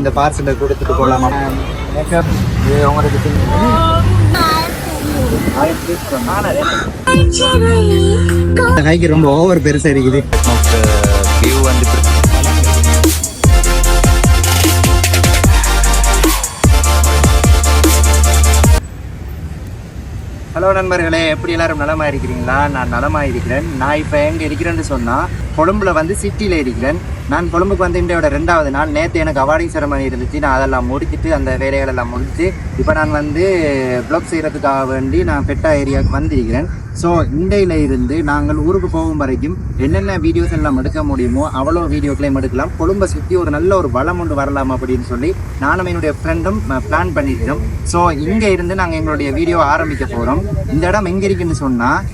இந்த பார்சலை கொடுத்துட்டு போகலாமா? மேக்கப் இது உங்களுக்கு இந்த கைக்கு ரொம்ப ஓவர் பெருசா இருக்குது. வியூ வந்து ஹலோ நண்பர்களே எப்படி எல்லாரும் நலமா இருக்கிறீங்களா? நான் நலமா இருக்கிறேன். நான் இப்போ எங்கே இருக்கிறேன்னு சொன்னால் கொழும்புல வந்து சிட்டியில் இருக்கிறேன். நான் கொழும்புக்கு வந்து இன்றையோட ரெண்டாவது நாள் நேற்று எனக்கு அவார்டிங் செரமனி இருந்துச்சு. நான் அதெல்லாம் முடிச்சிட்டு அந்த வேலைகள் எல்லாம் முடிச்சு இப்போ நான் வந்து ப்ளாக் செய்கிறதுக்காக வேண்டி நான் பெட்டா ஏரியாவுக்கு வந்திருக்கிறேன். ஸோ இண்டையில் இருந்து நாங்கள் ஊருக்கு போகும் வரைக்கும் என்னென்ன வீடியோஸ் எல்லாம் எடுக்க முடியுமோ அவ்வளோ வீடியோக்களையும் எடுக்கலாம். கொழும்பை சுற்றி ஒரு நல்ல ஒரு வளம் ஒன்று வரலாம் அப்படின்னு சொல்லி நானும் என்னுடைய ஃப்ரெண்டும் பிளான் பண்ணியிருக்கிறோம். ஸோ இங்கே இருந்து நாங்கள் எங்களுடைய வீடியோ ஆரம்பிக்க போகிறோம் இந்த இடம் எங்கே இருக்குன்னு சொன்னால்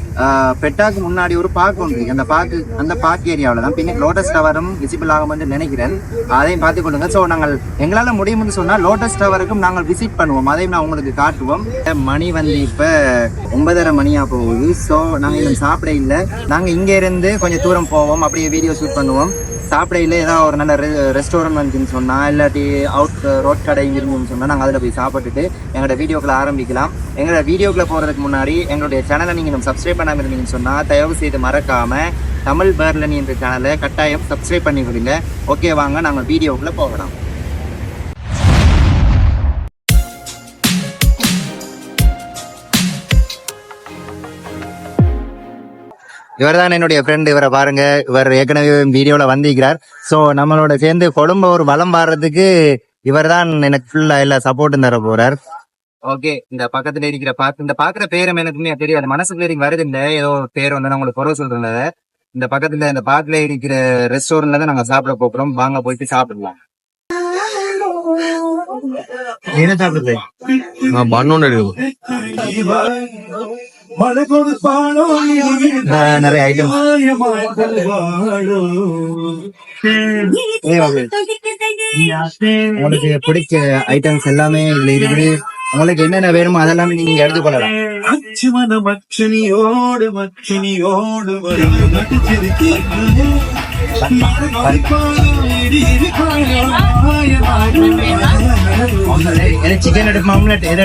பெட்டாக்கு முன்னாடி ஒரு பார்க் ஒன்று அந்த பார்க்கு அந்த பார்க் ஏரியாவில் தான். பின்ன லோட்டஸ் டவரும் விசிபிள் ஆகும்னு நினைக்கிறேன். அதையும் பார்த்து கொள்ளுங்க ஸோ நாங்கள் எங்களால் முடியும்னு சொன்னால் லோட்டஸ் டவருக்கும் நாங்கள் விசிட் பண்ணுவோம். அதையும் நான் உங்களுக்கு காட்டுவோம். மணி வந்து இப்போ ஒன்பதரை மணியாக போகுது. ஸோ நாங்கள் இன்னும் சாப்பிட இல்லை. நாங்கள் இங்கே இருந்து கொஞ்சம் தூரம் போவோம். அப்படியே வீடியோ ஷூட் பண்ணுவோம். சாப்பிடையில ஏதாவது ஒரு நல்ல ரெஸ்டாரண்ட் வந்துச்சுன்னு சொன்னால் இல்லாட்டி அவுட் ரோட் கடை இருந்துன்னு சொன்னால் நாங்கள் அதில் போய் சாப்பிட்டுட்டு எங்களோட வீடியோக்களை ஆரம்பிக்கலாம். எங்களோட வீடியோக்களை போகிறதுக்கு முன்னாடி எங்களுடைய சேனலை நீங்கள் நம்ம சப்ஸ்கிரைப் பண்ணாமல் இருந்தீங்கன்னு சொன்னால் தயவு செய்து மறக்காமல் தமிழ் பேர்லனி என்ற சேனலை கட்டாயம் சப்ஸ்கிரைப் பண்ணி கொடுங்க ஓகே வாங்க நாங்கள் வீடியோக்குள்ளே போகலாம். இவர் தான் என்னுடைய ஃப்ரெண்ட் இவரை பாருங்க. இவர் ஏற்கனவே வீடியோல வந்திருக்கிறார். ஸோ நம்மளோட சேர்ந்து கொழும்பு ஒரு வளம் பாடுறதுக்கு இவர் தான் எனக்கு ஃபுல்லா எல்லா சப்போர்ட்டும் தர போறார். ஓகே இந்த பக்கத்துல இருக்கிற பாக்கு இந்த பாக்குற பேரும் எனக்குமே தெரியாது. மனசுக்குள்ள எனக்கு வருது இல்ல ஏதோ ஒரு பேர் வந்து நான் உங்களுக்கு குறை சொல்றேன் இந்த பக்கத்துல இந்த பாக்குல இருக்கிற ரெஸ்டாரண்ட்ல தான் நாங்க சாப்பிட போறோம். வாங்க போயிட்டு சாப்பிடலாம். என்ன சாப்பிடுறது? பண்ணோன்னு எடுக்கும் நிறைய ஐட்டம். உங்களுக்கு பிடிச்ச ஐட்டம்ஸ் எல்லாமே இதுல இருக்குது. உங்களுக்கு என்னென்ன வேணுமோ அதெல்லாமே நீங்க எடுத்துக்கொள்ளலாம் அச்சுமன மச்சனியோடு மச்சனியோடு எனக்கு சிக்கன் எடுப்போம் ஆம்லெட் எது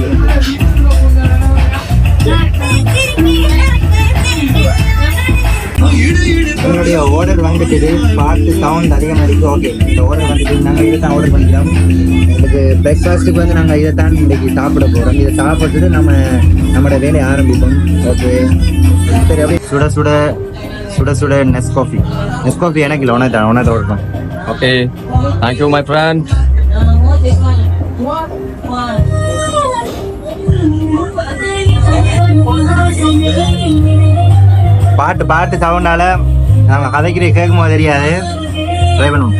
வந்துட்டு பார்த்து சவுண்ட் அதிகமாக இருக்கு. ஓகே இந்த ஆர்டர் வந்துட்டு நாங்கள் இதை தான் ஆர்டர் பண்ணிக்கிறோம். எங்களுக்கு பிரேக்ஃபாஸ்ட்டுக்கு வந்து நாங்கள் இதை தான் இன்றைக்கி சாப்பிட போகிறோம் இதை சாப்பிட்டுட்டு நம்ம நம்மளோட வேலையை ஆரம்பிப்போம். ஓகே சரி அப்படியே சுட சுட சுட சுட நெஸ்காஃபி நெஸ்காஃபி எனக்கு இல்லை உனக்கு தான் உனக்கு பண்ணேன் ஓகே தேங்க்யூ மை ஃப்ரெண்ட் பாட்டு பாட்டு சவுண்டால நாங்கள் கதைக்கிற கேட்கும் போது தெரியாது. ட்ரை பண்ணுவோம்.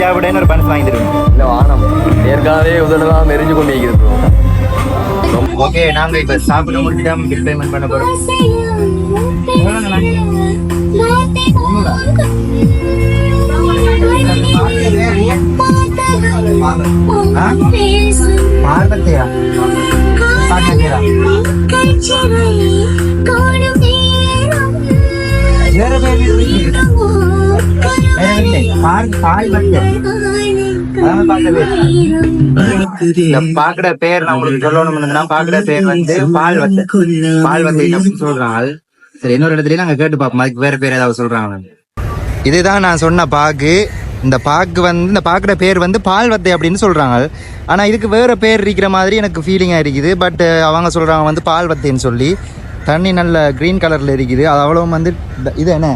ஜாபுடன்னு ஒரு பன்ஸ் வாங்கி தருவோம் இல்லை வானம். ஏற்கனவே உதடுதான் எரிஞ்சு கொண்டு இருக்கிறது ஓகே நாங்க இப்ப சாப்பிட முடிச்சிட்டோம். பில் பேமெண்ட் பண்ண போறோம். பார்வத்தையா பார்வத்தையா பாக்குற பேர் நான் உங்களுக்கு சொல்லணும்னா பாக்குற பேர் வந்து பால் வத்தை பால் வத்தை அப்படின்னு சொல்றாங்க சரி இன்னொரு இடத்துல நாங்க கேட்டு பார்ப்போம் அதுக்கு வேற பேர் ஏதாவது சொல்றாங்க. இதுதான் நான் சொன்ன பாக்கு இந்த பாக்கு வந்து இந்த பாக்குற பேர் வந்து பால் வத்தை அப்படின்னு சொல்கிறாங்க ஆனால் இதுக்கு வேறு பேர் இருக்கிற மாதிரி எனக்கு ஃபீலிங்காக இருக்குது பட் அவங்க சொல்கிறாங்க வந்து பால் வத்தைன்னு சொல்லி தண்ணி நல்ல க்ரீன் கலரில் இருக்குது. அது அவ்வளோ வந்து இது என்ன?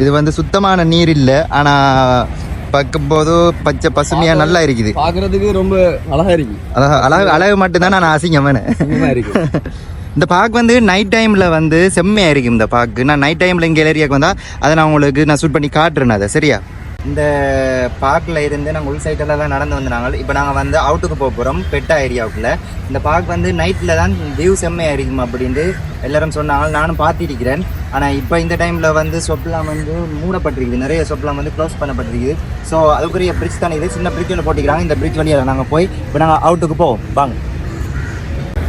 இது வந்து சுத்தமான நீர் இல்லை ஆனா பார்க்கும்போது பச்சை பசுமையா நல்லா இருக்குது. பார்க்கறதுக்கு ரொம்ப அழகா இருக்கு. அழகு அழகு அழகு மட்டும்தான் நான் இருக்கு. இந்த பார்க் வந்து நைட் டைமில் வந்து செம்மையாக இருக்கும் இந்த பார்க்கு நான் நைட் டைமில் இங்கே ஏரியாவுக்கு வந்தால் அதை நான் உங்களுக்கு நான் ஷூட் பண்ணி காட்டுறேன் அதை சரியா? இந்த பார்க்கில் இருந்து நாங்கள் உள் சைட்டில் தான் நடந்து வந்தாங்க இப்போ நாங்கள் வந்து அவுட்டுக்கு போக போகிறோம் பெட்டா ஏரியாவுக்குள்ள இந்த பார்க் வந்து நைட்டில் தான் வியூ செம்மையாக இருக்கும் அப்படின்ட்டு எல்லாரும் சொன்னாங்க. நானும் பார்த்திருக்கிறேன். ஆனால் இப்போ இந்த டைமில் வந்து சொப்லாம் வந்து மூடப்பட்டிருக்குது. நிறைய சொப்லாம் வந்து க்ளோஸ் பண்ணப்பட்டிருக்குது. ஸோ அதுக்குரிய பிரிட்ஜ் தானே இது? சின்ன பிரிட்ஜ் ஒன்று போட்டிக்கிறாங்க இந்த பிரிட்ஜ் வழியாக நாங்கள் போய் இப்போ நாங்கள் அவுட்டுக்கு போவோம். வாங்க.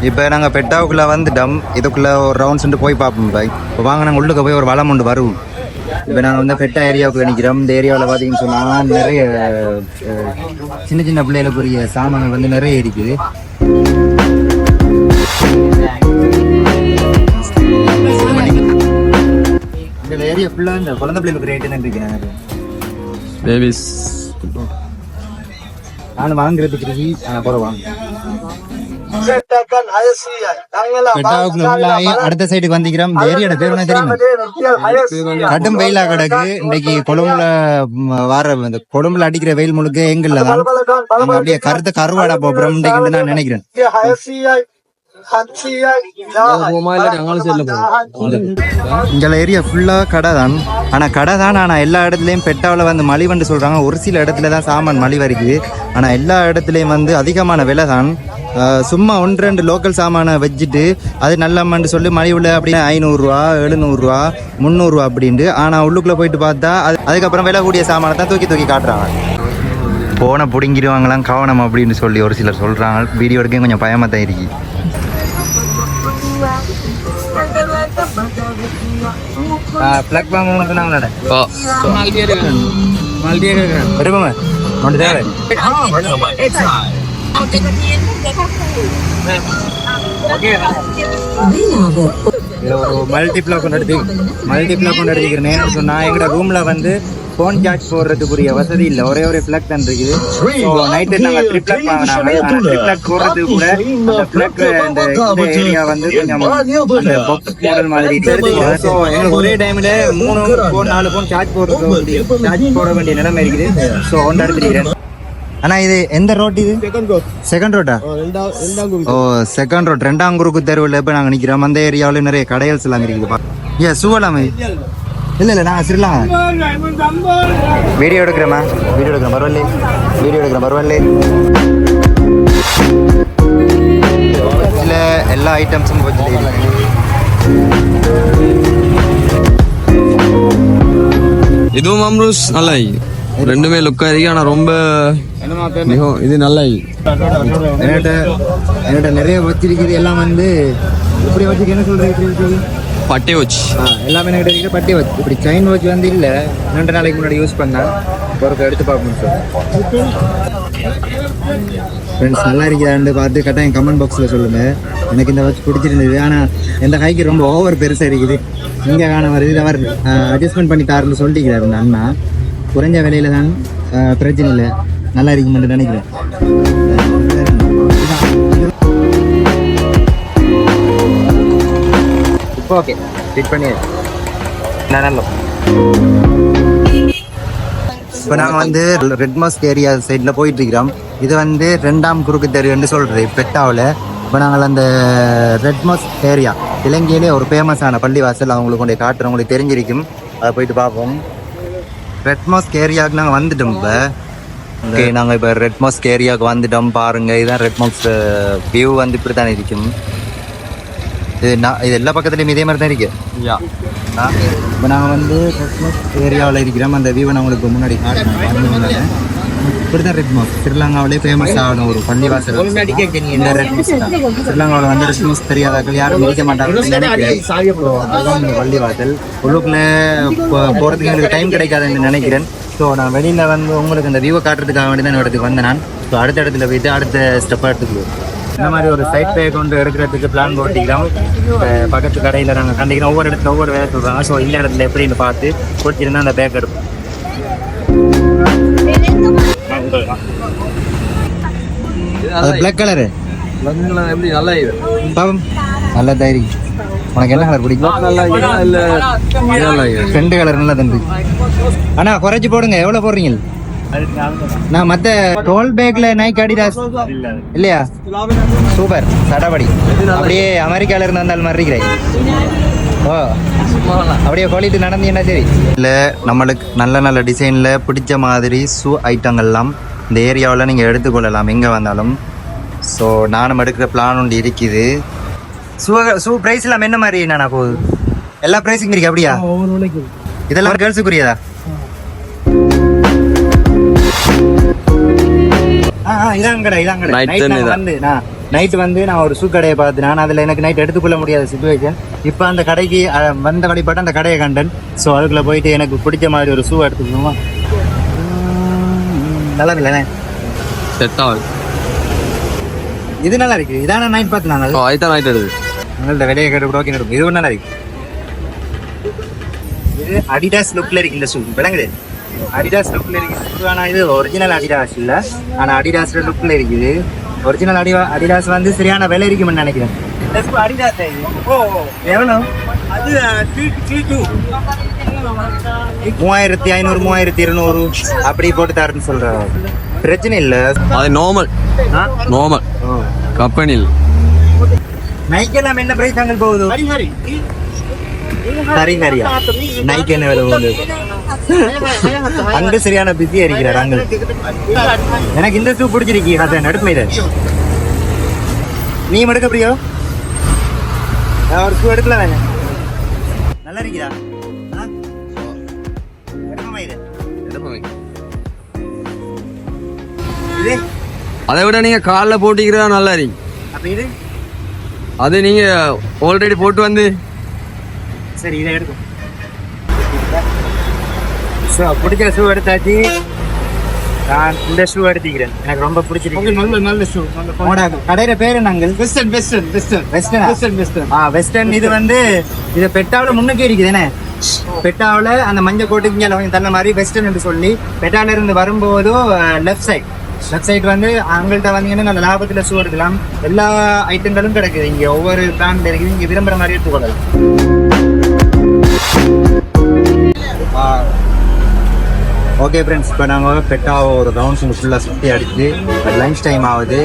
இப்போ நாங்கள் பெட்டாவுக்குள்ளே வந்துட்டோம். இதுக்குள்ளே ஒரு ரவுண்ட்ஸ் போய் பார்ப்போம் பாய். இப்போ வாங்க நாங்கள் உள்ளுக்கு போய் ஒரு வளம் ஒன்று வருவோம். இப்போ நாங்கள் வந்து பெட்டா ஏரியாவுக்கு நிற்கிறோம் இந்த ஏரியாவில் பார்த்தீங்கன்னு சொன்னால் நிறைய சின்ன சின்ன பிள்ளைகளுக்குரிய சாமான்கள் வந்து நிறைய இருக்குது. இந்த ஏரியா ஃபுல்லாக இந்த குழந்தை பிள்ளைகளுக்கு ரேட்டு தான் இருக்கு பேபிஸ் நான் வாங்குறதுக்கு ரீ அப்புறம் வாங்க. அடுத்த சைடுக்கு வந்திக்கிறோம். இந்த ஏரியோட பேர் என்ன தெரியுமா? கடும் வெயிலா கிடக்கு. இன்னைக்கு கொழும்புல வர இந்த கொழும்புல அடிக்கிற வெயில் முழுக்க எங்கல்ல தான். நம்ம அப்படியே கருத்த கருவாடா போறோம். இன்னைக்கு நான் நினைக்கிறேன். இங்கே ஏரியா ஃபுல்லாக கடை தான் ஆனால் கடை தான் ஆனால் எல்லா இடத்துலையும் பெட்டாவில் வந்து மலிவண்டு சொல்கிறாங்க ஒரு சில இடத்துல தான் சாமான் மலிவு இருக்குது ஆனால் எல்லா இடத்துலையும் வந்து அதிகமான விலை தான் சும்மா ஒன்று ரெண்டு லோக்கல் சாமானை வச்சுட்டு அது நல்ல நல்லம்மன்னு சொல்லி மலி மலிவில் அப்படின்னு ஐநூறுரூவா எழுநூறுரூவா முந்நூறுரூவா அப்படின்ட்டு. ஆனால் உள்ளுக்குள்ளே போயிட்டு பார்த்தா அது அதுக்கப்புறம் விலை கூடிய சாமானை தான் தூக்கி தூக்கி காட்டுறாங்க. போனை பிடுங்கிடுவாங்களாம் கவனம் அப்படின்னு சொல்லி ஒரு சிலர் சொல்கிறாங்க வீடியோ எடுக்க கொஞ்சம் பயமாக தான் இருக்குது Platform මොකද නම් නඩ? ඔව්. මල්දිය එක ගන්න. මල්දිය එක ගන්න. හරිම මොන්ට දාරේ. හා වඩම එච්චරයි. ඔතන තියෙන දෙකක්. ඔකේ. இதில் ஒரு மல்டிப்ளா கொண்டு எடுத்து மல்டிப்ளா கொண்டு எடுத்துக்கிறேன் சொன்னால் எங்களோட ரூமில் வந்து ஃபோன் சார்ஜ் போடுறதுக்குரிய வசதி இல்லை. ஒரே ஒரு ஃப்ளக் தான் இருக்குது. ஸோ நைட்டு நாங்கள் ட்ரிப்ளக் வாங்கினாங்க ட்ரிப்ளக் போடுறது கூட அந்த ஃப்ளக் இந்த இந்த ஏரியா வந்து கொஞ்சம் அந்த பாக்ஸ் மாடல் மாதிரி ஸோ எங்களுக்கு ஒரே டைமில் மூணு ஃபோன் நாலு ஃபோன் சார்ஜ் போடுறது சார்ஜ் போட வேண்டிய நிலைமை இருக்குது. ஸோ ஒன்று எடுத்துக்கிறேன் அண்ணா இது எந்த ரோட் இது? செகண்ட் ரோட்டா ஓ செகண்ட் ரோட் ரெண்டாம் குறுக்கு தெருவில் இப்போ நாங்கள் நிற்கிறோம் அந்த ஏரியாவில் நிறைய கடைகள்ஸ் எல்லாம் இருக்குது. ஏ சூவலாமே. இல்லை இல்லை நாங்கள் சிறிலாம் வீடியோ எடுக்கிறேம்மா. வீடியோ எடுக்கிறேன் பரவாயில்ல. வீடியோ எடுக்கிறேன் பரவாயில்ல. இதில் எல்லா ஐட்டம்ஸும் கொஞ்சம் இதுவும் அம்ரூஸ் நல்லா ரெண்டுமே லுக்கா இருக்கு ஆனா ரொம்ப மிகவும் இது நல்லா என்கிட்ட என்கிட்ட நிறைய வச்சிருக்குது எல்லாம் வந்து இப்படி வச்சுக்க என்ன வச்சுக்கு பட்டை வச்சு எல்லாமே என்கிட்ட இருக்கிற பட்டி வச்சு இப்படி செயின் வாட்ச் வந்து இல்லை ரெண்டு நாளைக்கு முன்னாடி யூஸ் பண்ணேன் ஒருக்க எடுத்து பார்ப்போம் சார் ஃப்ரெண்ட்ஸ் நல்லா இருக்கிறான்னு பார்த்து கட்டாயம் கமெண்ட் பாக்ஸில் சொல்லுங்கள் எனக்கு இந்த வாட்ச் பிடிச்சிருந்தது. ஆனால் இந்த கைக்கு ரொம்ப ஓவர் பெருசாக இருக்குது. இங்கே காண வருது அவர் அட்ஜஸ்ட்மெண்ட் பண்ணி தாருன்னு சொல்லிக்கிறார் இந்த அண்ணா. குறைஞ்ச விலையில தான் பிரச்சனை இல்லை நல்லா இருக்குமென்று நினைக்கிறேன். இப்போ ஓகே ஃபிட் பண்ணி. நல்லா இப்போ நாங்கள் வந்து ரெட் மாஸ்க் ஏரியா சைடில் போயிட்டுருக்கிறோம் இது வந்து ரெண்டாம் குறுக்கு தெருன்னு சொல்கிறது பெட்டாவில். இப்போ நாங்கள் அந்த ரெட் மாஸ்க் ஏரியா இலங்கையிலே ஒரு ஃபேமஸான பள்ளிவாசல் அவங்களுக்கு கொண்டு காட்டுறவங்களுக்கு தெரிஞ்சிருக்கும். அதை போயிட்டு பார்ப்போம். ரெட் மாஸ்க் ஏரியாவுக்கு நாங்கள் வந்துட்டோம் இப்போ. ஓகே நாங்கள் இப்போ ரெட் மாஸ்க் ஏரியாவுக்கு வந்துட்டோம். பாருங்கள் இதுதான் ரெட் மாஸ்க் வியூ வந்து இப்படி தான் இருக்கும். இது நான் இது எல்லா பக்கத்துலேயும் இதே மாதிரி தான் இருக்கு. யா. இப்போ நாங்கள் வந்து கிறிஸ்மஸ் ஏரியாவில் இருக்கிறோம். அந்த வியூவை நான் உங்களுக்கு முன்னாடி காட்டினேன் இப்படி தான் ரெட் மாஸ் ஸ்ரீலங்காவிலே ஃபேமஸ் ஆன ஒரு பள்ளிவாசல் இந்த ரெட் மாஸ் தான். ஸ்ரீலங்காவில் வந்து ரெட் மாஸ் தெரியாதாக்கள் யாரும் மாட்டாங்கன்னு நினைக்கிறேன் அதுதான் இந்த பள்ளிவாசல். உள்ளுக்குள்ளே போ- போகிறதுக்கு எனக்கு டைம் கிடைக்காதுன்னு நினைக்கிறேன். ஸோ நான் வெளியில் வந்து உங்களுக்கு இந்த வியூவை காட்டுறதுக்காக வேண்டி தான் இடத்துக்கு வந்தேன் நான். ஸோ அடுத்த இடத்துல போயிட்டு அடுத்த ஸ்டெப்பாக எடுத்துக்குவோம் இந்த மாதிரி ஒரு சைட் பே கொண்டு எடுக்கிறதுக்கு பிளான் போட்டிக்கிறோம். இப்ப பக்கத்து கடையில் நாங்கள் கண்டிக்கிறோம் ஒவ்வொரு இடத்துல ஒவ்வொரு வேலை சொல்கிறாங்க ஸோ இந்த இடத்துல எப்படின்னு பார்த்து பிடிச்சிருந்தா அந்த பேக் எடுப்போம். அது பிளாக் கலரு எப்படி நல்லா இது பாவம் நல்ல தைரி உனக்கு என்ன கலர் பிடிக்கும்? நல்லா இல்ல ரெண்டு கலர் நல்லா தந்து. அண்ணா குறைச்சி போடுங்க. எவ்வளோ போடுறீங்க? நான் மற்ற டோல் பேக்ல நைக் அடிடாஸ் இல்லையா? சூப்பர். சடபடி அப்படியே அமெரிக்கால இருந்து வந்தால் மாதிரி இருக்கிறேன். ஓ. அப்படியே குவாலிட்டி நடந்தீங்கன்னா சரி? இல்லை நம்மளுக்கு நல்ல நல்ல டிசைனில் பிடிச்ச மாதிரி ஷூ ஐட்டங்கள்லாம் இந்த ஏரியாவில் நீங்கள் எடுத்துக்கொள்ளலாம். எங்கே வந்தாலும். ஸோ நானும் எடுக்கிற பிளான் ஒன்று இருக்குது. ஷூ ஷூ ப்ரைஸ் எல்லாம் என்ன மாதிரி என்னண்ணா போகுது? எல்லா ப்ரைஸும் இருக்கு அப்படியா? இதெல்லாம் கேர்ள்ஸுக்குரியதா ஆ ஆ, இதான் கடை இதான் கடை Night நைட் தானே இதான். வந்து நான் நைட் வந்து நான் ஒரு ஷூ கடையை பார்த்தேன் நான் அதில் எனக்கு நைட் எடுத்துக்கொள்ள முடியாத சுச்சுவேஷன் இப்போ அந்த கடைக்கு வந்த வழிபட்டு அந்த கடையை கண்டேன். ஸோ அதுக்குள்ளே போயிட்டு எனக்கு பிடிச்ச மாதிரி ஒரு ஷூ எடுத்துக்கணுமா நல்லா இல்லைண்ணே செட் ஆகுது இது நல்லா இருக்கு. இதான நைட் பார்த்து நான் அதுதான் ஆயிட்டு வருது உங்கள்ட்ட கேட்டு கூட இருக்கும். இது நல்லா இருக்கு. இது அடிடாஸ் லுக்ல இருக்கு இந்த ஷூ விளங்குது. அடிடாஸ் லுக்ல இருக்கு. ஆனா இது ஒரிஜினல் அடிடாஸ் இல்ல. ஆனா அடிடாஸ் லுக்ல இருக்குது. ஒரிஜினல் அடி அடிடாஸ் வந்து சரியான விலை இருக்கும்னு நினைக்கிறேன். அடிடாஸ் எவ்வளோ? மூவாயிரத்தி ஐநூறு மூவாயிரத்தி இருநூறு அப்படி போட்டு தரேன்னு சொல்றாரு. பிரச்சனை இல்ல. அது நார்மல் நார்மல் கம்பெனியில் நைக் எல்லாம் என்ன பிரைஸ் அங்கே போகுது? சரி சரியா நைக் என்ன விலை போகுது? அங்க சரியான பிஸியா இருக்கிறார் அங்க எனக்கு இந்த ஷூ பிடிச்சிருக்கு நடுப்பு இது நீ எடுக்க பிரியோ நான் ஒரு ஷூ எடுக்கல வேணும் நல்லா இருக்கிறா? அதை விட நீங்க கால்ல போட்டிக்கிறதா நல்லா இருக்கு. அது நீங்க ஆல்ரெடி போட்டு வந்து. சரி இதை எடுக்கும் ஸோ பிடிச்ச ஷூ எடுத்தாச்சு. நான் இந்த ஷூ எடுத்துக்கிறேன். எனக்கு ரொம்ப பிடிச்சிருக்கு. நல்ல நல்ல ஷூ உங்களோட கடையில பேரு நாங்கள் western western western western western western ஆ வெஸ்டர்ன் இது வந்து இது பெட்டாவில் முன்னுக்கு இருக்குதுண்ணே பெட்டாவில் அந்த மஞ்சள் கோட்டுக்கு இங்கே அவங்க தள்ள மாதிரி வெஸ்டர்ன் என்று சொல்லி பெட்டால இருந்து வரும்போது லெஃப்ட் சைட் லெஃப்ட் சைடு வந்து அவங்கள்ட்ட வந்தீங்கன்னா நல்ல லாபத்தில் ஷூ எடுக்கலாம். எல்லா ஐட்டங்களும் கிடைக்குது. இங்கே ஒவ்வொரு பிராண்ட் இருக்குது. இங்கே விரும்புகிற மாதிரி எடுத்துக்கொள்ளலாம். ஓகே ஃப்ரெண்ட்ஸ் இப்போ நாங்கள் பெட்டாக ஒரு ரவுண்ட்ஸ் ஃபுல்லாக சுற்றி அடிச்சு லஞ்ச் டைம் ஆகுது.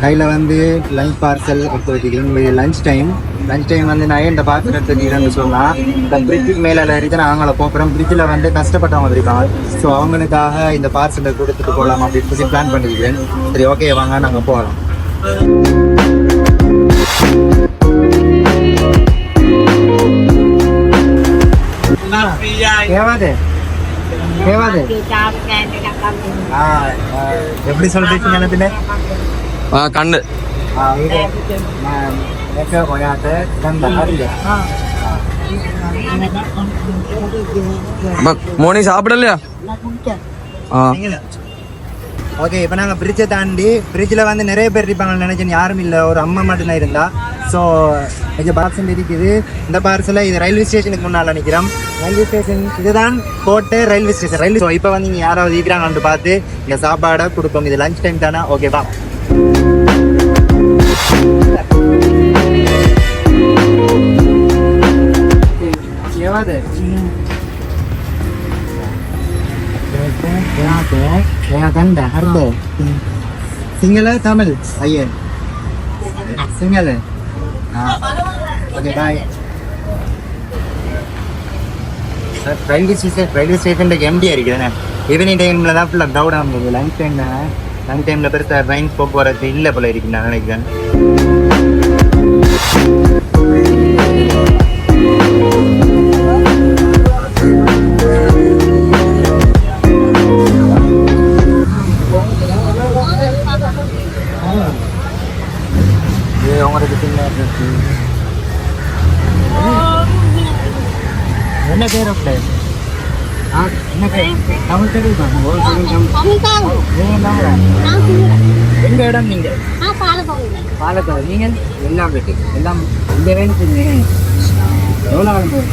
கையில் வந்து லஞ்ச் பார்சல் எடுத்து வச்சுக்கிறோம் லஞ்ச் டைம் லஞ்ச் டைம் வந்து நான் இந்த பார்சல் எடுத்து வச்சுக்கிறேன்னு சொன்னால் இந்த பிரிட்ஜுக்கு மேலே நான் அவங்கள போகிறோம் பிரிட்ஜில் வந்து கஷ்டப்பட்டவங்க இருக்காங்க. ஸோ அவங்களுக்காக இந்த பார்சலை கொடுத்துட்டு போகலாம் அப்படின்னு சொல்லி பிளான் பண்ணிக்கிறேன் சரி ஓகே வாங்க நாங்கள் போகலாம். ஆ, ஆ, எப்படி சொல்றீங்க எனக்கு ஆ, கண்ணு ஆ, இது நான் எனக்கு ஒயாட்ட கண்ட அறிய மோர்னிங் சாப்பிடலையா ஆ ஓகே இப்போ நாங்கள் பிரிட்ஜை தாண்டி பிரிட்ஜில் வந்து நிறைய பேர் இருப்பாங்கன்னு நினைச்சேன். யாரும் இல்லை. ஒரு அம்மா மட்டும்தான் இருந்தா. ஸோ இந்த பார்சல் இருக்குது. இந்த பார்சலை இது ரயில்வே ஸ்டேஷனுக்கு முன்னால் நிற்கிறோம் ரயில்வே ஸ்டேஷன் இதுதான் கோட்டை ரயில்வே ஸ்டேஷன் ரயில்வே ஸோ இப்போ வந்து இங்கே யாராவது இருக்கிறாங்கன்னு பார்த்து இங்கே சாப்பாடை கொடுப்போம். இது லஞ்ச் டைம் தானே? ஓகேவா எவாது சிங்கள தமிழ் ஐயன் Sinhala okay bye railway station railway ஸ்டேஷனுக்கு எம்டி இருக்குதுண்ணே ஈவினிங் டைமில் தான் ஃபுல்லாக க்ரௌடாக இருந்தது லஞ்ச் டைம் தானே லஞ்ச் டைமில் பெருசாக ட்ரெயின் போக்குவரத்து இல்லை போல இருக்குன்னு நான் நினைக்கிறேன் என்ன பேர் அப்படி ஆ என்ன பேர் தமிழ் தெரியுமா எங்க இடம் நீங்க பாலக்காடு நீங்க எல்லாம் வீட்டு எல்லாம் இந்த வேணும் எவ்வளோ ஆகும்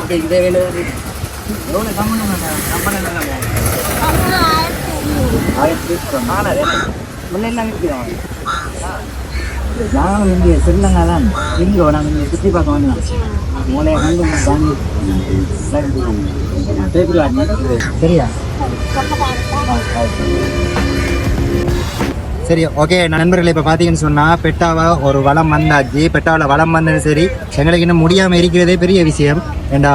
ஓகே இந்த வேலை எவ்வளோ சம்பளம் சம்பளம் ஆயிரத்தி நாலாயிரம் முன்னெல்லாம் நானும் இங்கே ஸ்ரீலங்கா தான் இங்கே நாங்கள் இங்கே சுற்றி பார்க்க வேண்டாம் மூளையை கண்டு வாங்கி சரியா சரி ஓகே நண்பர்களை இப்போ பார்த்தீங்கன்னு சொன்னால் பெட்டாவை ஒரு வளம் வந்தாச்சு. பெட்டாவில் வளம் வந்தது சரி எங்களுக்கு இன்னும் முடியாமல் இருக்கிறதே பெரிய விஷயம். ஏண்டா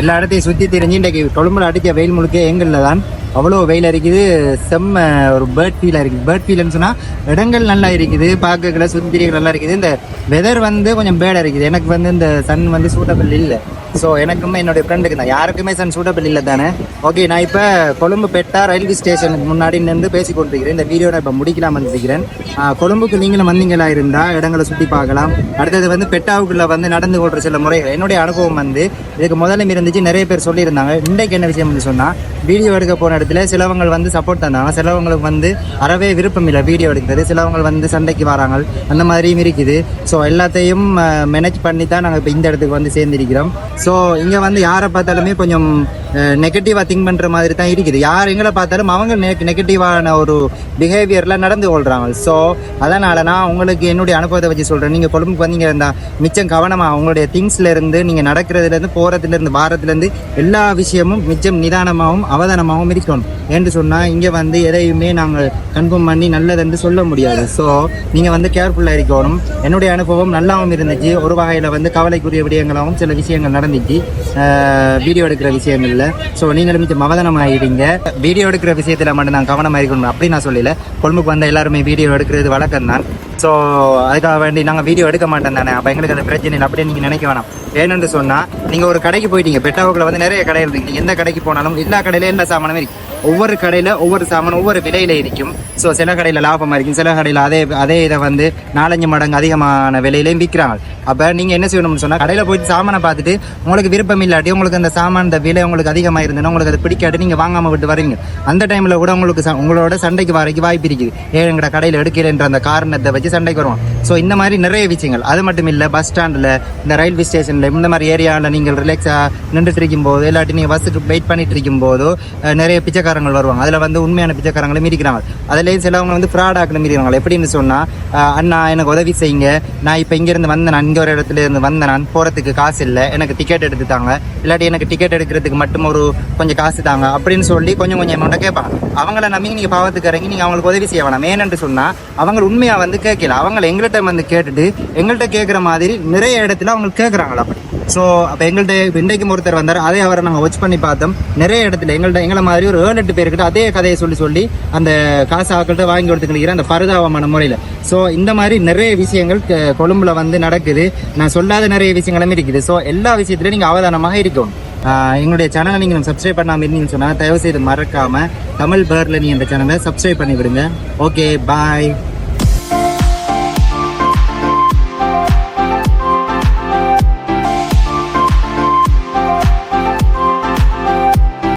எல்லா இடத்தையும் சுற்றி தெரிஞ்சு இன்றைக்கு கொழும்புல அடித்த வெயில் முழுக்க எங்களில் தான் அவ்வளோ வெயில் இருக்குது செம்ம ஒரு பேர்ட் ஃபீலாக இருக்குது பேர்ட் ஃபீல்னு சொன்னால் இடங்கள் நல்லா இருக்குது. பார்க்கல சுந்தரிகள் நல்லா இருக்குது. இந்த வெதர் வந்து கொஞ்சம் பேடாக இருக்குது. எனக்கு வந்து இந்த சன் வந்து சூட்டபிள் இல்லை. ஸோ எனக்குமே என்னுடைய ஃப்ரெண்டுக்கு தான் யாருக்குமே சன் சூட்டபிள் இல்லை தானே ஓகே நான் இப்போ கொழும்பு பெட்டா ரயில்வே ஸ்டேஷனுக்கு முன்னாடி நின்று பேசி கொண்டிருக்கிறேன். இந்த வீடியோ நான் இப்போ முடிக்கலாம் வந்துருக்கிறேன் கொழும்புக்கு நீங்களும் வந்தீங்களா இருந்தால் இடங்களை சுற்றி பார்க்கலாம். அடுத்தது வந்து பெட்டாவுக்குள்ள வந்து நடந்து கொள்கிற சில முறைகள். என்னுடைய அனுபவம் வந்து இதுக்கு முதல்ல இருந்துச்சு நிறைய பேர் சொல்லியிருந்தாங்க. இன்றைக்கு என்ன விஷயம் வந்து சொன்னால் வீடியோ எடுக்க போன இடத்துல சிலவங்க வந்து சப்போர்ட் தந்தாங்க. சிலவங்களுக்கு வந்து அறவே விருப்பம் இல்லை வீடியோ எடுக்கிறது. சிலவங்க வந்து சண்டைக்கு வராங்க. அந்த மாதிரியும் இருக்குது. ஸோ எல்லாத்தையும் மேனேஜ் பண்ணி தான் நாங்கள் இப்போ இந்த இடத்துக்கு வந்து சேர்ந்திருக்கிறோம். ஸோ இங்கே வந்து யாரை பார்த்தாலுமே கொஞ்சம் நெகட்டிவாக திங்க் பண்ணுற மாதிரி தான் இருக்குது. யார் எங்களை பார்த்தாலும் அவங்க நெகட்டிவான ஒரு பிஹேவியரில் நடந்து கொள்கிறாங்க ஸோ அதனால் நான் உங்களுக்கு என்னுடைய அனுபவத்தை வச்சு சொல்கிறேன் நீங்கள் கொழும்புக்கு வந்தீங்க இருந்தால் மிச்சம் கவனமாக உங்களுடைய திங்ஸ்லேருந்து நீங்கள் நடக்கிறதுலேருந்து போகிறதுலேருந்து வாரத்துலேருந்து எல்லா விஷயமும் மிச்சம் நிதானமாகவும் அவதானமாகவும் இருக்கணும். என்று சொன்னால் இங்கே வந்து எதையுமே நாங்கள் கன்ஃபார்ம் பண்ணி நல்லதுன்னு சொல்ல முடியாது. ஸோ நீங்கள் வந்து கேர்ஃபுல்லாக இருக்கணும். என்னுடைய அனுபவம் நல்லாவும் இருந்துச்சு. ஒரு வகையில் வந்து கவலைக்குரிய விடயங்களாகவும் சில விஷயங்கள் நடந்து நடந்துச்சு வீடியோ எடுக்கிற விஷயங்கள்ல ஸோ நீங்களும் மிச்சம் அவதானமாகிடுங்க வீடியோ எடுக்கிற விஷயத்தில் மட்டும் நான் கவனமாக இருக்கணும் அப்படி நான் சொல்லல. கொழும்புக்கு வந்த எல்லாருமே வீடியோ எடுக்கிறது வழக்கம் தான். ஸோ அதுக்காக வேண்டி நாங்கள் வீடியோ எடுக்க மாட்டோம் தானே. அப்போ எங்களுக்கு அந்த பிரச்சனை இல்லை. அப்படியே நீங்கள் நினைக்க வேணாம். வேணும்னு சொன்னால் நீங்கள் ஒரு கடைக்கு போயிட்டீங்க. பெட்டாவுக்குள்ள வந்து நிறைய கடைகள் இருக்குது எந்த கடைக்கு போனாலும் எல்லா கடையிலும் எல்லா சாமானமே இருக்குது ஒவ்வொரு கடையில் ஒவ்வொரு சாமான் ஒவ்வொரு விலையில் இருக்கும். ஸோ சில கடையில் லாபமாக இருக்கும். சில கடையில் அதே அதே இதை வந்து நாலஞ்சு மடங்கு அதிகமான விலையிலையும் விற்கிறாங்க அப்போ நீங்கள் என்ன செய்யணும்னு சொன்னால் கடையில் போயிட்டு சாமானை பார்த்துட்டு உங்களுக்கு விருப்பம் இல்லாட்டி உங்களுக்கு அந்த சாமான் இந்த விலை உங்களுக்கு அதிகமாக இருந்ததுன்னா உங்களுக்கு அது பிடிக்காட்டி நீங்கள் வாங்காமல் விட்டு வரீங்க அந்த டைமில் கூட உங்களுக்கு ச- உங்களோட சண்டைக்கு வரைக்கும் வாய்ப்பு இருக்குது. ஏன் கடையில் எடுக்கிறேன்ற அந்த காரணத்தை வச்சு சண்டைக்கு வருவோம். ஸோ இந்த மாதிரி நிறைய விஷயங்கள். அது மட்டும் இல்லை பஸ் ஸ்டாண்டில் இந்த ரயில்வே ஸ்டேஷனில் இந்த மாதிரி ஏரியாவில் நீங்கள் ரிலாக்ஸாக நின்றுட்டு இருக்கும்போது இல்லாட்டி நீங்கள் பஸ்ஸுக்கு வெயிட் பண்ணிட்டு இருக்கும்போது நிறைய பிச்சைக்கார பிச்சைக்காரங்கள் வருவாங்க. அதில் வந்து உண்மையான பிச்சைக்காரங்களும் இருக்கிறாங்க அதுலேயும் சிலவங்க வந்து ஃப்ராட் ஆக்கணும் இருக்கிறாங்க எப்படின்னு சொன்னால் அண்ணா எனக்கு உதவி செய்யுங்க. நான் இப்போ இங்கேருந்து வந்தேன் நான் இங்கே ஒரு இடத்துல இருந்து வந்தேன் நான் போகிறதுக்கு காசு இல்லை. எனக்கு டிக்கெட் எடுத்து தாங்க. இல்லாட்டி எனக்கு டிக்கெட் எடுக்கிறதுக்கு மட்டும் ஒரு கொஞ்சம் காசு தாங்க. அப்படின்னு சொல்லி கொஞ்சம் கொஞ்சம் அமௌண்ட்டை கேட்பாங்க. அவங்கள நம்பி நீங்கள் பாவத்துக்கு இறங்கி நீங்கள் அவங்களுக்கு உதவி செய்ய வேணாம். ஏன்னு சொன்னால் அவங்க உண்மையாக வந்து கேட்கல. அவங்கள எங்கள்கிட்ட வந்து கேட்டுட்டு எங்கள்கிட்ட கேட்குற மாதிரி நிறைய இடத்துல அவங்க கேட்குறாங்களா அப்படி ஸோ அப்போ எங்கள்கிட்ட இன்றைக்கும் ஒருத்தர் வந்தார். அதே அவரை நாங்கள் வாட்ச் பண்ணி பார்த்தோம். நிறைய இடத்துல எங்கள்கிட்ட எங்களை மாதிரி ஒரு ஏழு எட்டு பேர்கிட்ட அதே கதையை சொல்லி சொல்லி அந்த காசு ஆக்கள்கிட்ட வாங்கி கொடுத்துக்கிற அந்த பரிதாபமான முறையில். ஸோ இந்த மாதிரி நிறைய விஷயங்கள் கொழும்புல வந்து நடக்குது. நான் சொல்லாத நிறைய விஷயங்களும் இருக்குது. ஸோ எல்லா விஷயத்துலையும் நீங்கள் அவதானமாக இருக்கணும். எங்களுடைய சேனலை நீங்கள் சப்ஸ்கிரைப் பண்ணாமல் இருந்தீங்கன்னு சொன்னால் தயவுசெய்து மறக்காமல் தமிழ் பேர்லனி என்ற சேனலை சப்ஸ்கிரைப் பண்ணி விடுங்க ஓகே பாய்